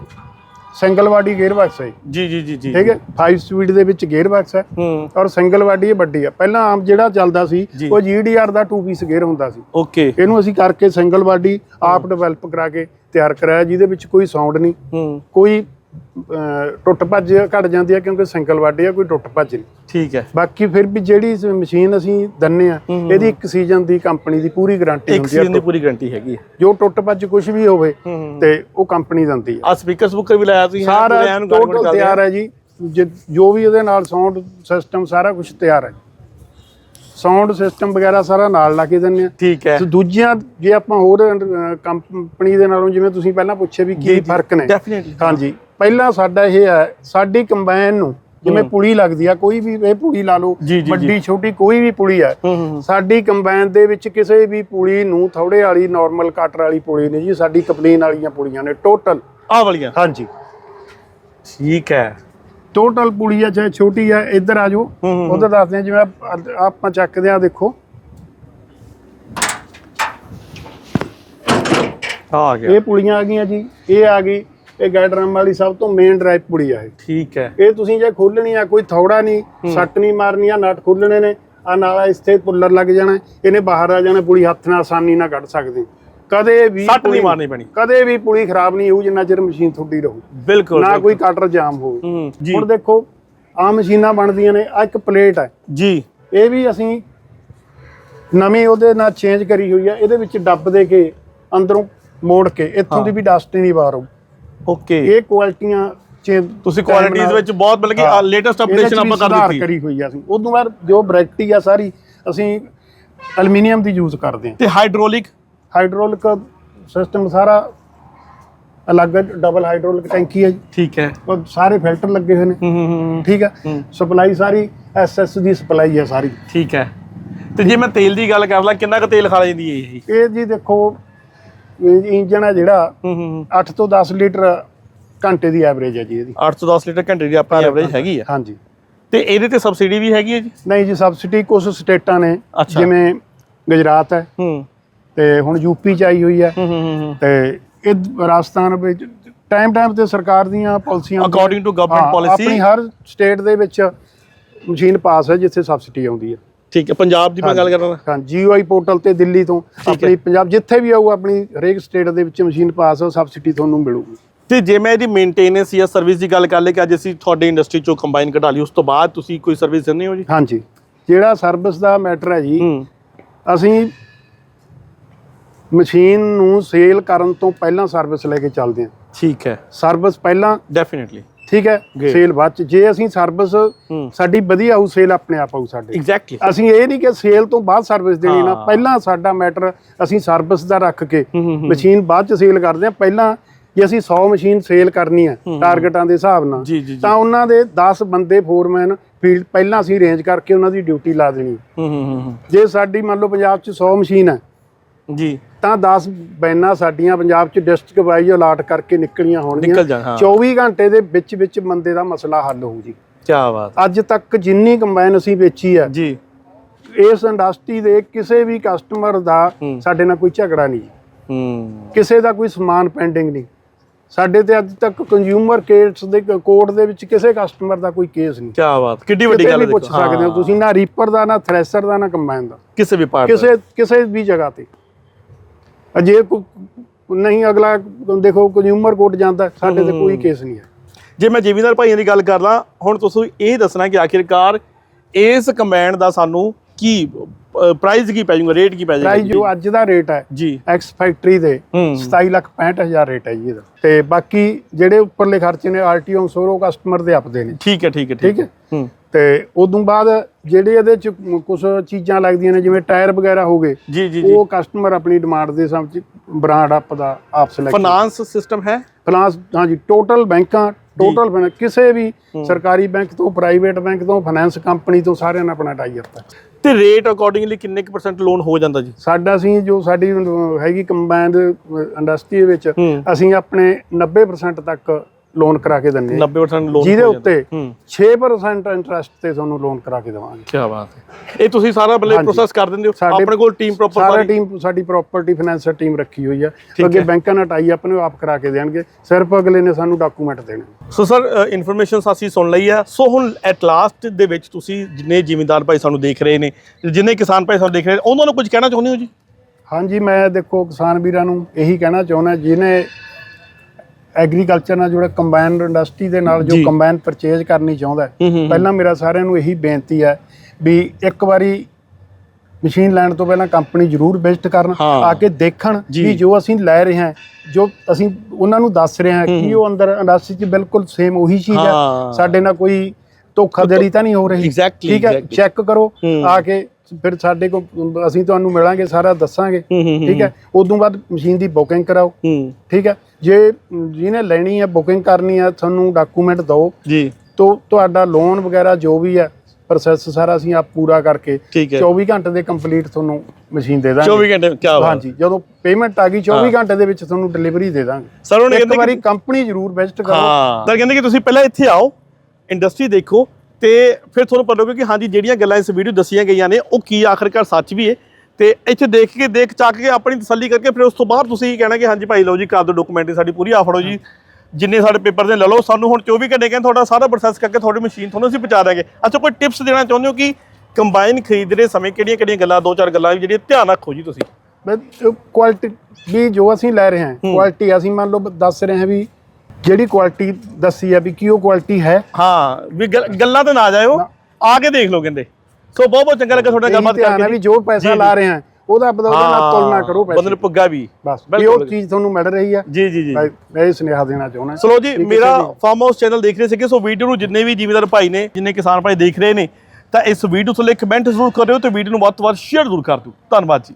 ਸਿੰਗਲ ਵਾਡੀ ਗੇਅਰ ਬਾਕਸ ਹੈ ਜੀ ਜੀ ਜੀ ਜੀ। ਠੀਕ ਹੈ? 5 ਸਪੀਡ ਦੇ ਵਿੱਚ ਗੇਅਰ ਬਾਕਸ ਹੈ। ਹੂੰ। ਔਰ ਸਿੰਗਲ ਵਾਡੀ ਇਹ ਵੱਡੀ ਆ ਪਹਿਲਾਂ ਆਮ ਜਿਹੜਾ ਚੱਲਦਾ ਸੀ ਜੀ। ਉਹ GDR ਦਾ 2 ਪੀਸ ਗੇਅਰ ਹੁੰਦਾ ਸੀ। ਓਕੇ। ਇਹਨੂੰ ਅਸੀਂ ਕਰਕੇ ਸਿੰਗਲ ਬਾਡੀ ਆਪ ਡਿਵੈਲਪ ਕਰਾ ਕੇ ਤਿਆਰ ਕਰਾਇਆ ਜਿਹਦੇ ਵਿੱਚ ਕੋਈ ਸਾਊਂਡ ਨਹੀਂ। ਹੂੰ। ਕੋਈ ਟੁੱਟ ਭੱਜ ਘਟ ਜਾਂਦੀ ਹੈ ਕਿਉਂਕਿ ਸਿੰਗਲ ਬਾਡੀ ਆ ਕੋਈ ਟੁੱਟ ਭੱਜ ਨਹੀਂ ਠੀਕ ਹੈ। ਬਾਕੀ ਫਿਰ ਵੀ ਜਿਹੜੀ ਮਸ਼ੀਨ ਅਸੀਂ ਦੰਨੇ ਆ ਇਹਦੀ ਇੱਕ ਸੀਜ਼ਨ ਦੀ ਕੰਪਨੀ ਦੀ ਪੂਰੀ ਗਾਰੰਟੀ ਇੱਕ ਹੁੰਦੀ ਹੈ ਸੀਜ਼ਨ ਦੀ ਪੂਰੀ ਗਾਰੰਟੀ ਹੈਗੀ ਹੈ ਜੋ ਟੁੱਟ ਭੱਜ ਕੁਝ ਵੀ ਹੋਵੇ ਤੇ ਉਹ ਕੰਪਨੀ ਦਿੰਦੀ ਹੈ ਆ। ਸਪੀਕਰ ਸਪੂਕਰ ਵੀ ਲਾਇਆ ਤੁਸੀਂ ਸਾਰਾ ਟੋਟਲ ਤਿਆਰ ਹੈ ਜੀ। ਜੇ- ਵੀ ਇਹਦੇ ਨਾਲ ਸਾਊਂਡ ਸਿਸਟਮ ਸਾਰਾ ਕੁਝ ਤਿਆਰ ਹੈ। ਸਾਊਂਡ ਸਿਸਟਮ ਵਗੈਰਾ ਸਾਰਾ ਨਾਲ ਲਾ ਕੇ ਦਿੰਨੇ ਆ। ਠੀਕ ਹੈ। ਤੇ ਦੂਜੀਆਂ ਜੇ ਆਪਾਂ ਹੋਰ ਕੰਪਨੀ ਦੇ ਨਾਲੋਂ ਜਿਵੇਂ ਤੁਸੀਂ ਪਹਿਲਾਂ ਪੁੱਛੇ ਵੀ ਕੀ ਫ਼ਰਕ ਨੇ। ਹਾਂਜੀ। ਪਹਿਲਾਂ ਸਾਡਾ ਇਹ ਹੈ ਸਾਡੀ ਕੰਬਾਈਨ ਨੂੰ ਜਿਵੇਂ ਪੁਲੀ ਲੱਗਦੀ ਆ ਕੋਈ ਵੀ ਇਹ ਪੁਲੀ ਲਾ ਲਓ। ਵੱਡੀ ਛੋਟੀ ਕੋਈ ਵੀ ਪੁਲੀ ਹੂੰ ਸਾਡੀ ਕੰਬਾਈਨ ਦੇ ਵਿੱਚ ਕਿਸੇ ਵੀ ਪੁਲੀ ਨੂੰ ਥੋੜੇ ਵਾਲੀ ਨਾਰਮਲ ਕਟਰ ਵਾਲੀ ਪੁਲੀ ਨਹੀਂ ਜੀ ਸਾਡੀ ਕੰਪਲੇਨ ਵਾਲੀਆਂ ਪੁਲੀਆਂ ਨੇ ਟੋਟਲ ਆਹ ਵਾਲੀਆਂ? ਹਾਂਜੀ। ਠੀਕ ਹੈ। ਟੋਟਲ ਪੁਲੀ ਆ ਚਾਹੇ ਛੋਟੀ ਆ ਇੱਧਰ ਆ ਜਾਓ ਉਧਰ ਦੱਸਦੇ ਆ ਜਿਵੇਂ ਆਪ- ਆਪਾਂ ਚੱਕਦੇ ਆ ਦੇਖੋ। ਆ ਗਿਆ। ਇਹ ਪੁਲੀਆਂ ਆ ਗਈਆਂ ਜੀ ਇਹ ਆ ਗਈ। ਇਹ ਗਾਈਡਰਮ ਵਾਲੀ ਸਭ ਤੋਂ ਮੇਨ ਡਰਾਈਵ ਪੁਲੀ ਆ ਇਹ। ਠੀਕ ਹੈ। ਇਹ ਤੁਸੀਂ ਜੇ ਖੋਲਣੀ ਆ ਕੋਈ ਥੌੜਾ ਨਹੀਂ ਸੱਟ ਨਹੀਂ ਮਾਰਨੀ ਆ ਨਟ ਖੋਲਣੇ ਨੇ ਆ ਨਾਲਾ ਇੱਥੇ ਪੁੱਲਰ ਲੱਗ ਜਾਣਾ ਇਹਨੇ ਬਾਹਰ ਆ ਜਾਣਾ ਪੁਲੀ ਹੱਥ ਨਾਲ ਆਸਾਨੀ ਨਾਲ ਕੱਢ ਸਕਦੇ। ਕਦੇ ਵੀ ਸੱਟ ਨਹੀਂ ਮਾਰਨੀ ਪੈਣੀ। ਕਦੇ ਵੀ ਪੁਲੀ ਖਰਾਬ ਨਹੀਂ ਹੋਊ ਜਿੰਨਾ ਚਿਰ ਮਸ਼ੀਨ ਤੁਹਾਡੀ ਰਹੂ। ਬਿਲਕੁਲ ਨਾ ਕੋਈ ਕਟਰ ਜਾਮ ਹੋਵੇ। ਹੂੰ ਜੀ। ਹੁਣ ਦੇਖੋ ਆ ਮਸ਼ੀਨਾਂ ਬਣਦੀਆਂ ਨੇ ਆ ਇੱਕ ਪਲੇਟ ਹੈ ਜੀ। ਇਹ ਵੀ ਅਸੀਂ ਨਵੀਂ ਉਹਦੇ ਨਾਲ ਚੇਂਜ ਕਰੀ ਹੋਈ ਹੈ ਇਹਦੇ ਵਿੱਚ ਡੱਬ ਦੇ ਕੇ ਅੰਦਰੋਂ ਮੋੜ ਕੇ ਇੱਥੋਂ ਦੀ ਵੀ ਡਸਟ ਨਹੀਂ ਬਾਹਰ ਆਊ। ਓਕੇ ਇਹ ਕੁਆਲਿਟੀਆਂ ਚ ਤੁਸੀਂ ਕੁਆਲਿਟੀਜ਼ ਵਿੱਚ ਬਹੁਤ ਮਤਲਬ। ਕਿ ਲੇਟੈਸਟ ਅਪਡੇਸ਼ਨ ਆਪਾਂ ਕਰ ਦਿੱਤੀ ਕਰੀ ਹੋਈ ਆ ਅਸੀਂ। ਉਦੋਂ ਬਾਅਦ ਜੋ ਬ੍ਰੈਕਟੀ ਆ ਸਾਰੀ ਅਸੀਂ ਐਲੂਮੀਨੀਅਮ ਦੀ ਯੂਜ਼ ਕਰਦੇ ਹਾਂ ਤੇ ਹਾਈਡ੍ਰੋਲਿਕ ਹਾਈਡ੍ਰੋਲਿਕ ਸਿਸਟਮ ਸਾਰਾ ਅਲੱਗ ਡਬਲ ਹਾਈਡ੍ਰੋਲਿਕ ਟੈਂਕੀ ਹੈ ਠੀਕ ਹੈ। ਉਹ ਸਾਰੇ ਫਿਲਟਰ ਲੱਗੇ ਹੋਏ ਨੇ। ਹੂੰ ਹੂੰ ਹੂੰ ਠੀਕ ਹੈ। ਸਪਲਾਈ ਸਾਰੀ ਐਸਐਸ ਦੀ ਸਪਲਾਈ ਹੈ ਸਾਰੀ। ਠੀਕ ਹੈ। ਤੇ ਜੇ ਮੈਂ ਤੇਲ ਦੀ ਗੱਲ ਕਰ ਲਾਂ ਕਿੰਨਾ ਕੁ ਤੇਲ ਖਾ ਲੈਂਦੀ ਹੈ ਇਹ? ਇਹ ਜੀ ਦੇਖੋ ਇੰਜਨ ਹੈ ਜਿਹੜਾ ਹੂੰ ਹੂੰ 8 ਤੋਂ 10 ਲੀਟਰ ਘੰਟੇ ਦੀ ਐਵਰੇਜ ਹੈ ਜੀ ਇਹਦੀ। 8 ਤੋਂ 10 ਲੀਟਰ ਘੰਟੇ ਦੀ ਆਪਣੀ ਐਵਰੇਜ ਹੈਗੀ ਆ। ਹਾਂਜੀ। ਤੇ ਇਹਦੇ ਤੇ ਸਬਸਿਡੀ ਵੀ ਹੈਗੀ ਹੈ ਜੀ? ਨਹੀਂ ਜੀ ਸਬਸਿਡੀ ਕੁਝ ਸਟੇਟਾਂ ਨੇ। ਜਿਵੇਂ ਗੁਜਰਾਤ ਹੈ। ਹੂੰ। ਤੇ ਹੁਣ ਯੂਪੀ ਚ ਆਈ ਹੋਈ ਹੈ। ਹੂੰ ਹੂੰ ਹੂੰ ਤੇ ਇਹ ਰਾਜਸਥਾਨ ਵਿੱਚ ਟਾਈਮ ਟਾਈਮ ਤੇ ਸਰਕਾਰ ਦੀਆਂ ਪਾਲਿਸੀਆਂ ਅਕੋਰਡਿੰਗ ਟੂ ਗਵਰਨਮੈਂਟ ਪਾਲਿਸੀ ਆਪਣੀ ਹਰ ਸਟੇਟ ਦੇ ਵਿੱਚ ਮਸ਼ੀਨ ਪਾਸ ਹੈ ਜਿੱਥੇ ਸਬਸਿਡੀ ਆਉਂਦੀ ਹੈ। ਠੀਕ ਹੈ ਪੰਜਾਬ ਦੀ ਮੈਂ ਗੱਲ ਕਰ ਰਿਹਾ ਹਾਂ ਜੀਓਆਈ ਪੋਰਟਲ ਤੇ ਦਿੱਲੀ ਤੋਂ ਆਪਣੀ ਪੰਜਾਬ ਜਿੱਥੇ ਵੀ ਆਊ ਆਪਣੀ ਹਰੇਕ ਸਟੇਟ ਦੇ ਵਿੱਚ ਮਸ਼ੀਨ ਪਾਸ ਹੋ ਸਬਸਿਡੀ ਤੁਹਾਨੂੰ ਮਿਲੂਗੀ। ਤੇ ਜੇ ਮੈਂ ਇਹਦੀ ਮੇਨਟੇਨੈਂਸ ਜਾਂ ਸਰਵਿਸ ਦੀ ਗੱਲ ਕਰ ਲਈ ਕਿ ਅੱਜ ਅਸੀਂ ਤੁਹਾਡੇ ਇੰਡਸਟਰੀ ਚੋਂ ਕੰਬਾਈਨ ਕਢਾ ਲਈ ਉਸ ਤੋਂ ਬਾਅਦ ਤੁਸੀਂ ਕੋਈ ਸਰਵਿਸ ਦਿੰਦੇ ਹੋ ਜੀ? ਹਾਂਜੀ। ਜਿਹੜਾ ਸਰਵਿਸ ਦਾ ਮੈਟਰ ਹੈ ਜੀ ਅਸੀਂ ਮਸ਼ੀਨ ਨੂੰ ਸੇਲ ਕਰਨ ਤੋਂ ਪਹਿਲਾਂ ਸਰਵਿਸ ਲੈ ਕੇ ਚੱਲਦੇ ਹਾਂ। ਠੀਕ ਹੈ। ਸਰਵਿਸ ਪਹਿਲਾਂ ਡੈਫੀਨਿਟਲੀ ਠੀਕ ਹੈ. ਸੇਲ ਬਾਅਦ ਚ ਜੇ ਅਸੀਂ ਸਰਵਿਸ ਸਾਡੀ ਵਧੀਆ ਆਊ ਸੇਲ ਆਪਣੇ ਆਪ ਆਊ ਸਾਡੇ। ਐਗਜ਼ੈਕਟਲੀ ਅਸੀਂ ਇਹ ਨਹੀਂ ਕਿ ਸੇਲ ਤੋਂ ਬਾਅਦ ਸਰਵਿਸ ਦੇਣੀ ਨਾ। ਪਹਿਲਾਂ ਸਾਡਾ ਮੈਟਰ ਅਸੀਂ ਸਰਵਿਸ ਦਾ ਰੱਖ ਕੇ। ਮਸ਼ੀਨ ਬਾਅਦ ਚ ਸੇਲ ਕਰਦੇ ਹਾਂ। ਪਹਿਲਾਂ ਜੇ ਅਸੀਂ 100 ਮਸ਼ੀਨ ਸੇਲ ਕਰਨੀ ਹੈ ਟਾਰਗੇਟਾਂ ਦੇ ਹਿਸਾਬ ਨਾਲ ਤਾਂ ਉਹਨਾਂ ਦੇ 10 ਬੰਦੇ ਫੋਰਮੈਨ ਫੀਲਡ ਪਹਿਲਾਂ ਅਸੀਂ ਅਰੇਂਜ ਕਰਕੇ ਉਹਨਾਂ ਦੀ ਡਿਊਟੀ ਲਾ ਦੇਣੀ। ਜੇ ਸਾਡੀ ਮੰਨ ਲਓ ਪੰਜਾਬ 'ਚ 100 ਮਸ਼ੀਨ ਹੈ ਜੀ। ਤਾਂ 10 ਬੈਨਾਂ ਸਾਡੀਆਂ ਪੰਜਾਬ 'ਚ ਡਿਸਟ੍ਰਿਕਟ ਵਾਈਜ਼ ਅਲਾਟ ਕਰਕੇ ਨਿਕਲੀਆਂ ਹੋਣਗੀਆਂ। ਨਿਕਲ ਜਾਣ ਹਾਂ। 24 ਘੰਟੇ ਦੇ ਵਿੱਚ ਵਿੱਚ ਬੰਦੇ ਦਾ ਮਸਲਾ ਹੱਲ ਹੋਊ ਜੀ। ਕੀ ਬਾਤ ਅੱਜ ਤੱਕ ਜਿੰਨੀ ਕੰਬਾਈਨ ਅਸੀਂ ਵੇਚੀ ਹੈ ਜੀ। ਇਸ ਇੰਡਸਟਰੀ ਦੇ ਕਿਸੇ ਵੀ ਕਸਟਮਰ ਦਾ ਹੂੰ। ਸਾਡੇ ਨਾਲ ਕੋਈ ਝਗੜਾ ਨਹੀਂ ਹੂੰ। ਕਿਸੇ ਦਾ ਕੋਈ ਸਮਾਨ ਪੈਂਡਿੰਗ ਨਹੀਂ। ਸਾਡੇ ਤੇ ਅੱਜ ਤੱਕ ਕੰਜ਼ਿਊਮਰ ਕੇਸ ਦੇ ਕੋਰਟ ਦੇ ਵਿੱਚ ਕਿਸੇ ਕਸਟਮਰ ਦਾ ਕੋਈ ਕੇਸ ਨਹੀਂ। ਕੀ ਬਾਤ ਕਿੱਡੀ ਵੱਡੀ ਕਿਤੇ ਗੱਲ ਵੀ ਹੈ ਪੁੱਛ। ਸਕਦੇ ਹੋ। ਹਾਂ, ਤੁਸੀਂ ਨਾ ਰੀਪਰ ਦਾ ਨਾ ਥ੍ਰੈਸ਼ਰ ਦਾ ਨਾ ਕੰਬਾਈਨ ਦਾ। ਕਿਸੇ ਵੀ ਪਾਰਟ ਕਿਸੇ ਕਿਸੇ ਵੀ ਜਗ੍ਹਾ ਤੇ। ਅਜੇ ਨਹੀਂ ਅਗਲਾ ਦੇਖੋ ਕੰਜ਼ਿਊਮਰ ਕੋਰਟ ਜਾਂਦਾ ਸਾਡੇ ਤੇ ਕੋਈ ਕੇਸ ਨਹੀਂ ਹੈ। ਜੇ ਮੈਂ ਜ਼ਿਮੀਂਦਾਰ ਭਾਈਆਂ ਦੀ ਗੱਲ ਕਰ ਲਾਂ ਹੁਣ ਤੁਸੀਂ ਇਹ ਦੱਸਣਾ ਕਿ ਆਖਿਰਕਾਰ ਇਸ ਕੰਬਾਈਨ ਦਾ ਸਾਨੂੰ ਕੀ ਪ੍ਰਾਈਸ ਕੀ ਪੈ ਜਾਊਗਾ ਰੇਟ ਕੀ ਪੈ ਜਾਊਗਾ? ਪ੍ਰਾਈਸ ਜੋ ਅੱਜ ਦਾ ਰੇਟ ਹੈ ਜੀ। ਐਕਸ ਫੈਕਟਰੀ ਦੇ ਹੂੰ। 27 ਲੱਖ 65000 ਰੇਟ ਹੈ ਜੀ ਇਹਦਾ। ਤੇ ਬਾਕੀ ਜਿਹੜੇ ਉੱਪਰਲੇ ਖਰਚੇ ਨੇ ਆਰਟੀਓ ਸੋਰੋ ਕਸਟਮਰ ਦੇ ਆਪਦੇ ਨੇ। ਠੀਕ ਹੈ ਠੀਕ ਹੈ ਠੀਕ ਹੈ। ਹੂੰ। ਤੇ ਉਦੋਂ ਬਾਅਦ ਜਿਹੜੇ ਇਹਦੇ ਚ ਕੁਝ ਚੀਜ਼ਾਂ ਲੱਗਦੀਆਂ ਨੇ ਜਿਵੇਂ ਟਾਇਰ ਵਗੈਰਾ ਹੋ ਗਏ ਜੀ ਜੀ ਜੀ। ਉਹ ਕਸਟਮਰ ਆਪਣੀ ਡਿਮਾਂਡ ਦੇ ਚ ਬ੍ਰਾਂਡ ਅਪ ਦਾ ਆਪ ਸਿਲੈਕਟ ਫਾਈਨਾਂਸ ਸਿਸਟਮ ਹੈ? ਫਾਈਨਾਂਸ ਹਾਂਜੀ ਟੋਟਲ ਬੈਂਕਾਂ ਟੋਟਲ ਫਾਈਨਾਂਸ ਕਿਸੇ ਵੀ ਸਰਕਾਰੀ ਬੈਂਕ ਤੋਂ ਪ੍ਰਾਈਵੇਟ ਬੈਂਕ ਤੋਂ ਫਾਈਨਾਂਸ ਕੰਪਨੀ ਤੋਂ ਸਾਰਿਆਂ ਨਾਲ ਆਪਣਾ ਟਾਈ ਹੈ। ਤੇ ਰੇਟ ਅਕੋਰਡਿੰਗਲੀ ਕਿੰਨੇ ਕੁ ਪਰਸੈਂਟ ਲੋਨ ਹੋ ਜਾਂਦਾ ਜੀ? ਸਾਡਾ ਅਸੀਂ ਜੋ ਸਾਡੀ ਹੈਗੀ ਕੰਬਾਈਨਡ ਇੰਡਸਟਰੀ ਵਿੱਚ ਅਸੀਂ ਆਪਣੇ 90% ਤੱਕ ਲੋਨ ਕਰਾ ਕੇ ਦਿੰਨੇ ਹਾਂ 90% ਲੋਨ ਜਿਹਦੇ ਉੱਤੇ ਹੂੰ। 6% ਇੰਟਰਸਟ ਤੇ ਤੁਹਾਨੂੰ ਲੋਨ ਕਰਾ ਕੇ ਦੇਵਾਂਗੇ। ਕੀ ਬਾਤ ਹੈ। ਇਹ ਤੁਸੀਂ ਸਾਰਾ ਬੱਲੇ। ਪ੍ਰੋਸੈਸ ਕਰ ਦਿੰਦੇ ਹੋ? ਆਪਣੇ ਕੋਲ ਟੀਮ ਪ੍ਰੋਪਰ ਸਾਰਾ ਟੀਮ ਸਾਡੀ ਪ੍ਰਾਪਰਟੀ ਫਾਈਨੈਂਸਰ ਟੀਮ ਰੱਖੀ ਹੋਈ ਆ। ਅੱਗੇ ਬੈਂਕਾਂ ਨਾਲ ਟਾਈ ਅਪ ਨੇ ਆਪ ਕਰਾ ਕੇ ਦੇਣਗੇ। ਸਿਰਫ ਅਗਲੇ ਨੇ ਸਾਨੂੰ ਡਾਕੂਮੈਂਟ ਦੇਣੇ ਸੋ ਸਰ ਇਨਫੋਰਮੇਸ਼ਨ ਅਸੀਂ ਸੁਣ ਲਈ ਆ। ਸੋ ਹੁਣ ਐਟ ਲਾਸਟ ਦੇ ਵਿੱਚ ਤੁਸੀਂ ਜਿੰਨੇ ਜ਼ਿਮੀਂਦਾਰ ਭਾਈ ਸਾਨੂੰ ਦੇਖ ਰਹੇ ਨੇ ਜਿੰਨੇ ਕਿਸਾਨ ਭਾਈ ਸਾਨੂੰ ਦੇਖ ਰਹੇ ਉਹਨਾਂ ਨੂੰ ਕੁਝ ਕਹਿਣਾ ਚਾਹੁੰਦੇ ਹੋ ਜੀ? ਹਾਂਜੀ ਮੈਂ ਦੇਖੋ ਕਿਸਾਨ ਵੀਰਾਂ ਨੂੰ ਇਹੀ ਕਹਿਣਾ ਚਾਹੁੰਦਾ ਜਿਹਨੇ ਐਗਰੀਕਲਚਰ ਨਾਲ ਜੁੜੇ ਕੰਬਾਈਨ ਇੰਡਸਟਰੀ ਦੇ ਨਾਲ ਜੋ। ਕੰਬਾਈਨ ਪਰਚੇਜ਼ ਕਰਨੀ ਚਾਹੁੰਦਾ ਪਹਿਲਾਂ ਮੇਰਾ ਸਾਰਿਆਂ ਨੂੰ ਇਹੀ ਬੇਨਤੀ ਹੈ ਵੀ ਇੱਕ ਵਾਰੀ ਮਸ਼ੀਨ ਲੈਣ ਤੋਂ ਪਹਿਲਾਂ ਕੰਪਨੀ ਜ਼ਰੂਰ ਵਿਜ਼ਿਟ ਕਰਨ। ਆ ਕੇ ਦੇਖਣ। ਵੀ ਜੋ ਅਸੀਂ ਲੈ ਰਹੇ ਹਾਂ ਜੋ ਅਸੀਂ ਉਹਨਾਂ ਨੂੰ ਦੱਸ ਰਹੇ ਹਾਂ ਕਿ ਉਹ ਅੰਦਰ ਇੰਡਸਟਰੀ 'ਚ ਬਿਲਕੁਲ ਸੇਮ ਉਹੀ ਚੀਜ਼ ਹੈ। ਸਾਡੇ ਨਾਲ ਕੋਈ ਧੋਖਾਧੜੀ ਤਾਂ ਨਹੀਂ ਹੋ ਰਹੀ ਠੀਕ ਹੈ. ਚੈੱਕ ਕਰੋ। ਆ ਕੇ ਫਿਰ ਸਾਡੇ ਕੋਲ ਅਸੀਂ ਤੁਹਾਨੂੰ ਮਿਲਾਂਗੇ ਸਾਰਾ ਦੱਸਾਂਗੇ। ਠੀਕ ਹੈ? ਉਦੋਂ ਬਾਅਦ ਮਸ਼ੀਨ ਦੀ ਬੁਕਿੰਗ ਕਰਾਓ। ਠੀਕ ਹੈ? ਜੇ ਜਿਹਨੇ ਲੈਣੀ ਹੈ ਬੁਕਿੰਗ ਕਰਨੀ ਹੈ ਤੁਹਾਨੂੰ ਡਾਕੂਮੈਂਟ ਦਿਓ। ਜੀ। ਤੋਂ ਤੁਹਾਡਾ ਲੋਨ ਵਗੈਰਾ ਜੋ ਵੀ ਹੈ ਪ੍ਰੋਸੈਸ ਸਾਰਾ ਅਸੀਂ ਆਪ ਪੂਰਾ ਕਰਕੇ ਠੀਕ ਹੈ। 24 ਘੰਟੇ ਦੇ ਕੰਪਲੀਟ ਤੁਹਾਨੂੰ ਮਸ਼ੀਨ ਦੇ ਦਾਂਗੇ। 24 ਘੰਟੇ ਕੀ ਬਾਤ। ਹਾਂਜੀ ਜਦੋਂ ਪੇਮੈਂਟ ਆ ਗਈ 24 ਘੰਟੇ ਦੇ ਵਿੱਚ ਤੁਹਾਨੂੰ ਡਿਲੀਵਰੀ ਦੇ ਦਾਂਗੇ। ਸਰ ਉਹਨੇ ਇੱਕ ਕਹਿੰਦੇ ਵਾਰੀ ਕਿ ਕੰਪਨੀ ਜ਼ਰੂਰ ਵਿਜ਼ਿਟ ਕਰੋ। ਹਾਂ। ਸਰ ਕਹਿੰਦੇ ਕਿ ਤੁਸੀਂ ਪਹਿਲਾਂ ਇੱਥੇ ਆਓ ਇੰਡਸਟਰੀ ਦੇਖੋ ਤੇ ਫਿਰ ਤੁਹਾਨੂੰ ਪਤਾ ਲੱਗੇਗਾ ਕਿ ਹਾਂਜੀ ਜਿਹੜੀਆਂ ਗੱਲਾਂ ਇਸ ਵੀਡੀਓ ਦੱਸੀਆਂ ਗਈਆਂ ਨੇ ਉਹ ਕੀ ਆਖਰਕਾਰ ਸੱਚ ਵੀ ਹੈ ਤੇ ਇੱਥੇ ਦੇਖ ਕੇ ਦੇਖ ਚੱਕ ਕੇ ਆਪਣੀ ਤਸੱਲੀ ਕਰਕੇ ਫਿਰ ਉਸ ਤੋਂ ਬਾਅਦ ਤੁਸੀਂ ਕਹਿਣਾ ਕਿ ਹਾਂਜੀ ਭਾਈ ਲਓ ਜੀ ਕਰ ਦਿਓ ਡਾਕੂਮੈਂਟਰੀ ਸਾਡੀ ਪੂਰੀ ਆ ਫੜੋ ਜੀ। ਜਿੰਨੇ ਸਾਡੇ ਪੇਪਰ ਦੇ ਲੈ ਲਓ ਸਾਨੂੰ ਹੁਣ 24 ਘੰਟੇ ਕਹਿੰਦੇ ਤੁਹਾਡਾ ਸਾਰਾ ਪ੍ਰੋਸੈਸ ਕਰਕੇ ਤੁਹਾਡੀ ਮਸ਼ੀਨ ਤੁਹਾਨੂੰ ਅਸੀਂ ਪਹੁੰਚਾ ਦਾਂਗੇ ਅੱਛਾ ਕੋਈ ਟਿਪਸ ਦੇਣਾ ਚਾਹੁੰਦੇ ਹੋ ਕਿ ਕੰਬਾਈਨ ਖਰੀਦਦੇ ਸਮੇਂ ਕਿਹੜੀਆਂ ਕਿਹੜੀਆਂ ਗੱਲਾਂ ਦੋ ਚਾਰ ਗੱਲਾਂ ਜਿਹੜੀਆਂ ਧਿਆਨ ਰੱਖੋ ਜੀ ਤੁਸੀਂ? ਕੁਆਲਿਟੀ ਵੀ ਜੋ ਅਸੀਂ ਲੈ ਰਹੇ ਹਾਂ ਕੁਆਲਿਟੀ ਅਸੀਂ ਮੰਨ ਲਓ ਦੱਸ ਰਹੇ ਹਾਂ ਵੀ ਜਿਹੜੀ ਕੁਆਲਿਟੀ ਦੱਸੀ ਹੈ ਵੀ ਕੀ ਉਹ ਕੁਆਲਿਟੀ ਹੈ। ਹਾਂ ਵੀ ਗੱਲ- ਗੱਲਾਂ ਤੇ ਨਾ ਜਾਇਓ ਆ ਕੇ ਦੇਖ ਲਓ ਕਹਿੰਦੇ। ਸੋ ਬਹੁਤ ਬਹੁਤ ਚੰਗਾ ਲੱਗਾ ਤੁਹਾਡੇ ਨਾਲ ਇਹੀ ਗੱਲਬਾਤ ਧਿਆਨ ਹੈ ਕਰਕੇ ਵੀ ਜੋ। ਪੈਸਾ ਲਾ ਰਹੇ ਹਾਂ ਉਹਦਾ ਬਦਲ ਨਾਲ ਤੁਲਨਾ ਕਰੋ ਬੰਦੇ ਪੈਸੇ। ਨੂੰ ਪੁੱਗਾ ਵੀ। ਬਸ ਵੀ ਬਿਲਕੁਲ। ਉਹ ਚੀਜ਼ ਤੁਹਾਨੂੰ ਮਿਲ ਰਹੀ ਹੈ ਜੀ ਜੀ ਜੀ। ਮੈਂ ਮੈਂ ਇਹ ਸੁਨੇਹਾ ਦੇਣਾ ਚਾਹੁੰਦਾ। ਸਲੋ ਜੀ ਵੀ ਕਿਸੇ ਮੇਰਾ ਫਾਰਮ ਹਾਊਸ ਚੈਨਲ ਦੇਖ ਰਹੇ ਸੀਗੇ ਸੋ ਵੀਡੀਓ ਨੂੰ ਜਿੰਨੇ ਵੀ ਜ਼ਿਮੀਦਾਰ ਭਾਈ ਨੇ ਜਿੰਨੇ ਕਿਸਾਨ ਭਾਈ ਦੇਖ ਰਹੇ ਨੇ ਤਾਂ ਇਸ ਵੀਡੀਓ ਥੱਲੇ ਕਮੈਂਟ ਜ਼ਰੂਰ ਕਰਿਓ ਤੇ ਵੀਡੀਓ ਨੂੰ ਵੱਧ ਤੋਂ ਵੱਧ ਸ਼ੇਅਰ ਜ਼ਰੂਰ ਕਰ ਦਿਓ। ਧੰਨਵਾਦ ਜੀ।